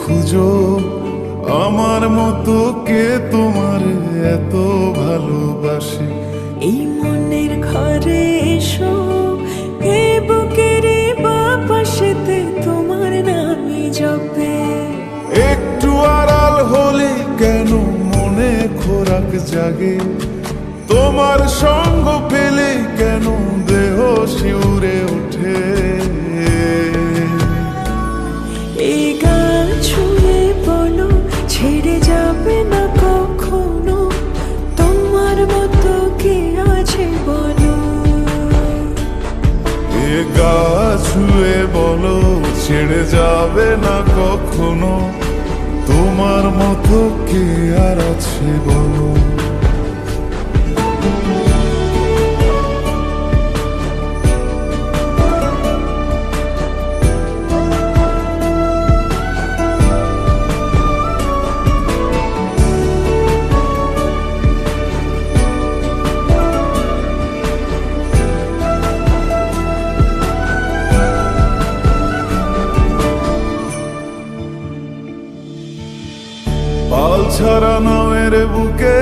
খুঁজো। আমার মতো কে তোমার এত ভালোবাসে? এই মনের ঘরে এসো এই বুকের বাপাশেতে তোমার নামই জপে। একটু আড়াল হলে কেন মনে খোরাক জাগে? তোমার সঙ্গ এই বলো, ছেড়ে যাবে না কখনো। তোমার মতো কে আছে বলো? এ গা বলো, ছেড়ে যাবে না কখনো। তোমার মতো কে আর আছে বলো? পাল ছাড়া নামের বুকে